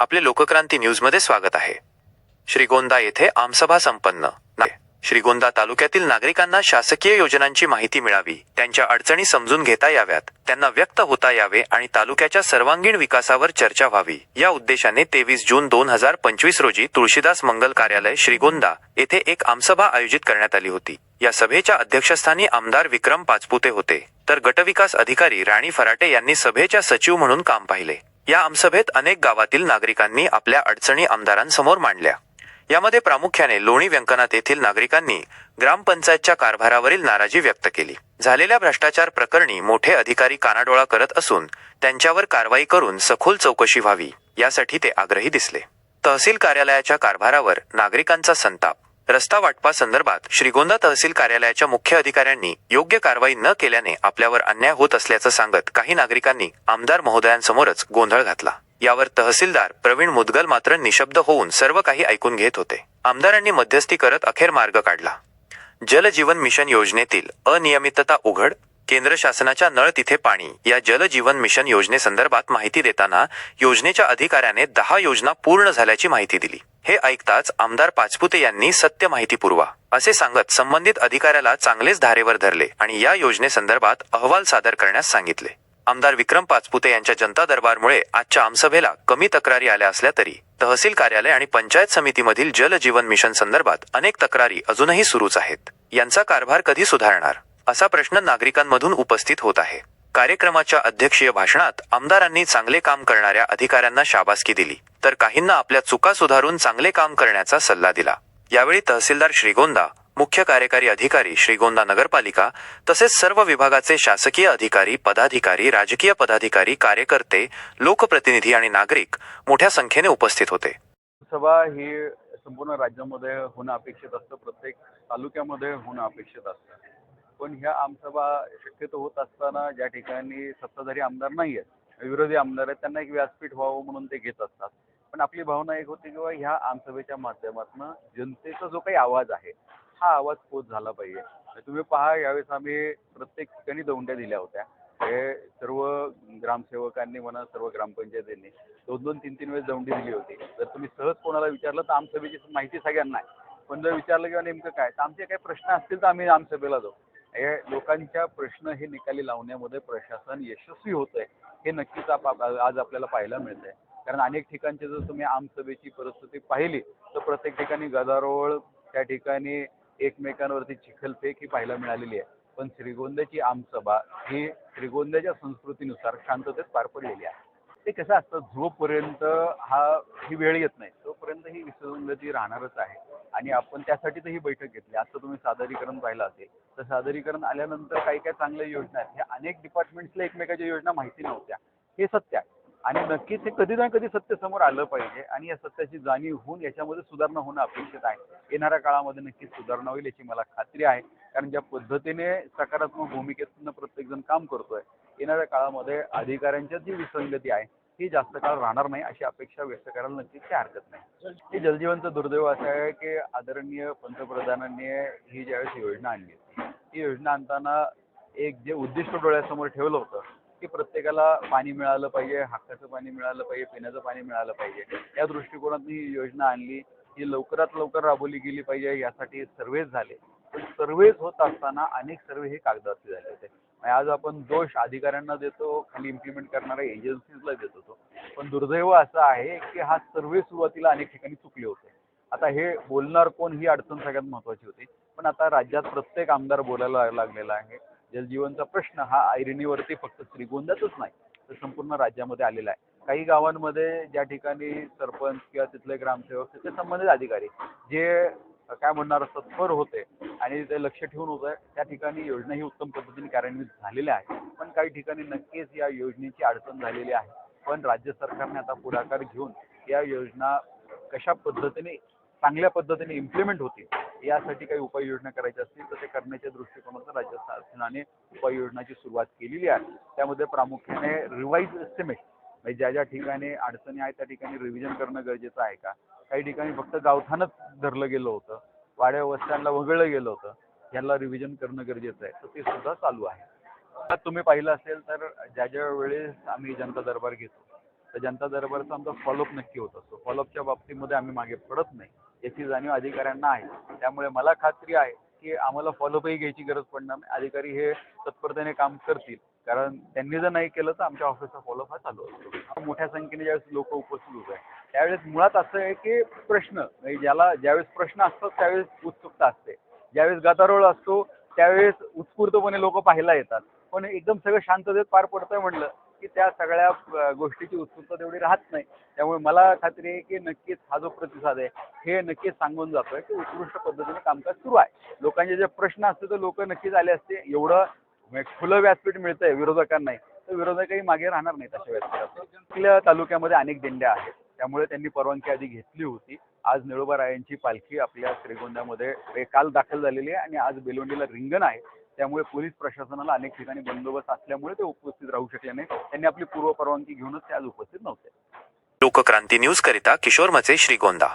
आपले लोकक्रांती न्यूजमध्ये स्वागत आहे. श्रीगोंदा येथे आमसभा संपन्न. श्रीगोंदा तालुक्यातील नागरिकांना शासकीय योजनांची माहिती मिळावी त्यांच्या अडचणी समजून घेता याव्यात त्यांना व्यक्त होता यावे आणि तालुक्याच्या सर्वांगीण विकासावर चर्चा व्हावी. या उद्देशाने तेवीस जून दोन हजार पंचवीस रोजी तुळशीदास मंगल कार्यालय श्रीगोंदा येथे एक आमसभा आयोजित करण्यात आली होती. या सभेच्या अध्यक्षस्थानी आमदार विक्रम पाचपुते होते. तर गटविकास अधिकारी राणी फराटे यांनी सभेच्या सचिव म्हणून काम पाहिले. या आमसभेत अनेक गावातील नागरिकांनी आपल्या अडचणी आमदारांसमोर मांडल्या. यामध्ये प्रामुख्याने लोणी व्यंकनाथ येथील नागरिकांनी ग्रामपंचायतच्या कारभारावरील नाराजी व्यक्त केली. झालेल्या भ्रष्टाचार प्रकरणी मोठे अधिकारी कानाडोळा करत असून त्यांच्यावर कारवाई करून सखोल चौकशी व्हावी यासाठी ते आग्रही दिसले. तहसील कार्यालयाच्या कारभारावर नागरिकांचा संताप रस्ता वाटपा संदर्भात श्रीगोंदा तहसील कार्यालयाच्या मुख्य अधिकाऱ्यांनी योग्य कारवाई न केल्याने आपल्यावर अन्याय होत असल्याचं सांगत काही नागरिकांनी आमदार महोदयांसमोरच गोंधळ घातला. यावर तहसीलदार प्रवीण मुदगल मात्र निशब्द होऊन सर्व काही ऐकून घेत होते. आमदारांनी मध्यस्थी करत अखेर मार्ग काढला. जल जीवन मिशन योजनेतील अनियमितता उघड केंद्र शासनाच्या नळ तिथे पाणी या जल जीवन मिशन योजनेसंदर्भात माहिती देताना योजनेच्या अधिकाऱ्याने दहा योजना पूर्ण झाल्याची माहिती दिली. हे ऐकताच आमदार पाचपुते यांनी सत्य माहिती पुरवा असे सांगत संबंधित अधिकाऱ्याला चांगलेच धारेवर धरले आणि या योजनेसंदर्भात अहवाल सादर करण्यास सांगितले. आमदार विक्रम पाचपुते यांच्या जनता दरबारमुळे आजच्या आमसभेला कमी तक्रारी आल्या असल्या तरी तहसील कार्यालय आणि पंचायत समितीमधील जल जीवन मिशन संदर्भात अनेक तक्रारी अजूनही सुरूच आहेत. यांचा कारभार कधी सुधारणार? असा प्रश्न नागरिकांमधून उपस्थित होत आहे. कार्यक्रमाच्या अध्यक्षीय भाषणात आमदारांनी चांगले काम करणाऱ्या अधिकाऱ्यांना शाबासकी दिली. तर काहींना आपल्या चुका सुधारून चांगले काम करण्याचा सल्ला दिला. यावेळी तहसीलदार श्रीगोंदा मुख्य कार्यकारी अधिकारी श्रीगोंदा नगरपालिका तसेच सर्व विभागाचे शासकीय अधिकारी पदाधिकारी राजकीय पदाधिकारी कार्यकर्ते लोकप्रतिनिधी आणि नागरिक मोठ्या संख्येने उपस्थित होते. सभा ही संपूर्ण राज्यामध्ये होणं अपेक्षित असतं प्रत्येक तालुक्यामध्ये होणं अपेक्षित असतं. पण ह्या आमसभा शक्यतो होत असताना ज्या ठिकाणी सत्ताधारी आमदार नाही आहेत विरोधी आमदार आहेत त्यांना एक व्यासपीठ व्हावं म्हणून ते घेत असतात. पण आपली भावना एक होती किंवा ह्या आमसभेच्या माध्यमातून जनतेचा जो काही आवाज आहे हा आवाज पोच झाला पाहिजे. तुम्ही पहा यावेळेस आम्ही प्रत्येक ठिकाणी दौंड्या दिल्या होत्या. हे सर्व ग्रामसेवकांनी म्हणा सर्व ग्रामपंचायतींनी दोन दोन तीन तीन वेळेस दौंडी दिली होती. जर तुम्ही सहज कोणाला विचारलं तर आमसभेची माहिती सगळ्यांना आहे. पण जर विचारलं किंवा नेमकं काय? तर आमचे काही प्रश्न असतील तर आम्ही आमसभेला जाऊ. हे लोकांच्या प्रश्न हे निकाली लावण्यामध्ये प्रशासन यशस्वी होत आहे हे नक्कीच आज आपल्याला पाहायला मिळतंय. कारण अनेक ठिकाणची जर तुम्ही आमसभेची परिस्थिती पाहिली तर प्रत्येक ठिकाणी गदारोळ त्या ठिकाणी एकमेकांवरती चिखलफेक ही पाहायला मिळालेली आहे. पण श्रीगोंद्याची आमसभा ही श्रीगोंद्याच्या संस्कृतीनुसार शांततेत पार पडलेली आहे. ते कसं असतं जोपर्यंत हा ही वेळ येत नाही तोपर्यंत ही विसंगती राहणारच आहे. आणि आपण त्यासाठी तर ही बैठक घेतली. आता तुम्ही सादरीकरण पाहिलं असेल तर सादरीकरण आल्यानंतर काही काही चांगल्या योजना आहेत. ह्या अनेक डिपार्टमेंट्सला एकमेकाच्या योजना माहिती नव्हत्या. हे सत्य आहे. आणि नक्कीच हे कधी ना कधी सत्य समोर आलं पाहिजे आणि या सत्याची जाणीव होऊन याच्यामध्ये सुधारणा होणं अपेक्षित आहे. येणाऱ्या काळामध्ये नक्कीच सुधारणा होईल याची मला खात्री आहे. कारण ज्या पद्धतीने सकारात्मक भूमिकेतून प्रत्येकजण काम करतोय येणाऱ्या काळामध्ये अधिकाऱ्यांच्या जी विसंगती आहे ही जास्त काळ राहणार नाही अशी अपेक्षा व्यक्त करायला नक्कीच काही हरकत नाही. हे जलजीवनचं दुर्दैव असं आहे की आदरणीय पंतप्रधानांनी ही ज्यावेळेस योजना आणली ही योजना आणताना एक जे उद्दिष्ट डोळ्यासमोर ठेवलं होतं की प्रत्येकाला पाणी मिळालं पाहिजे हक्काचं पाणी मिळालं पाहिजे पिण्याचं पाणी मिळालं पाहिजे. या दृष्टिकोनातून ही योजना आणली ही लवकरात लवकर राबवली गेली पाहिजे यासाठी सर्वेच झाले. सर्वेच होत असताना अनेक सर्वे हे कागदावरती झाले होते. म्हणजे आज आपण दोष अधिकाऱ्यांना देतो खाली इम्प्लिमेंट करणाऱ्या एजन्सीजला देत होतो. पण दुर्दैव असं आहे की हा सर्वे सुरुवातीला अनेक ठिकाणी चुकले होते. आता हे बोलणार कोण ही अडचण सगळ्यात महत्वाची होती. पण आता राज्यात प्रत्येक आमदार बोलायला लागलेला आहे. जलजीवनचा प्रश्न हा ऐरणीवरती फक्त श्रीगोंद्यातच नाही तर संपूर्ण राज्यामध्ये आलेला आहे. काही गावांमध्ये ज्या ठिकाणी सरपंच किंवा तिथले ग्रामसेवक तिथले संबंधित अधिकारी जे काय म्हणणार तत्पर होते. आणि ते लक्ष ठेवून होतं त्या ठिकाणी योजना ही उत्तम पद्धतीने कार्यान्वित झालेल्या आहे पण काही ठिकाणी नक्कीच या योजनेची अडचण झालेली आहे. पण राज्य सरकारने आता पुढाकार घेऊन या योजना कशा पद्धतीने चांगल्या पद्धतीने इम्प्लिमेंट होतील यासाठी काही उपाययोजना करायच्या असतील तर ते करण्याच्या दृष्टिकोनातून राज्य शासनाने उपाययोजनाची सुरुवात केलेली आहे. त्यामध्ये प्रामुख्याने रिवाईज एस्टिमेट म्हणजे ज्या ज्या ठिकाणी अडचणी आहेत त्या ठिकाणी रिव्हिजन करणं गरजेचं आहे का? काही ठिकाणी फक्त गावठाणच धरलं गेलं होतं. वाड्या वस्त्यांना वगळलं गेलं होतं. यांना रिव्हिजन करणं गरजेचं आहे. तर ते सुद्धा चालू आहे. आता तुम्ही पाहिलं असेल तर ज्या ज्या वेळेस आम्ही जनता दरबार घेतो तर जनता दरबारचा आमचा फॉलोअप नक्की होत असतो. फॉलोअपच्या बाबतीमध्ये आम्ही मागे पडत नाही. याची जाणीव अधिकाऱ्यांना आहे. त्यामुळे मला खात्री आहे की आम्हाला फॉलोअपही घ्यायची गरज पडणार नाही. अधिकारी हे तत्परतेने काम करतील. कारण त्यांनी जर नाही केलं तर आमच्या ऑफिसचा फॉलोअप हा चालू असतो. मोठ्या संख्येने ज्यावेळेस लोक उपस्थित होत आहे त्यावेळेस मुळात असं आहे की प्रश्न म्हणजे ज्याला ज्यावेळेस प्रश्न असतात त्यावेळेस उत्सुकता असते. ज्यावेळेस गदारोळ असतो त्यावेळेस उत्स्फूर्तपणे लोक पाहायला येतात. पण एकदम सगळं शांततेत पार पडतंय म्हणलं की त्या सगळ्या गोष्टीची उत्सुकता तेवढी राहत नाही. त्यामुळे मला खात्री आहे की नक्कीच हा जो प्रतिसाद आहे हे नक्कीच सांगून जातोय की उत्कृष्ट पद्धतीने कामकाज सुरू आहे. लोकांचे जे प्रश्न असते तर लोक नक्कीच आले असते. एवढं म्हणजे खुलं व्यासपीठ मिळतंय विरोधकांनाही तर विरोधकही मागे राहणार नाहीत अशा व्यासपीठात आपल्या तालुक्यामध्ये अनेक दिंड्या आहेत त्यामुळे त्यांनी परवानगी आधी घेतली होती. आज निळोबारायांची पालखी आपल्या श्रीगोंद्यामध्ये काल दाखल झालेली आहे आणि आज बेलोंडीला रिंगण आहे. त्यामुळे पोलीस प्रशासनाला अनेक ठिकाणी बंदोबस्त असल्यामुळे ते उपस्थित राहू शकले नाही त्यांनी आपली पूर्व परवानगी घेऊनच ते आज उपस्थित नव्हते. लोकक्रांती न्यूज करिता किशोर मचे श्रीगोंदा.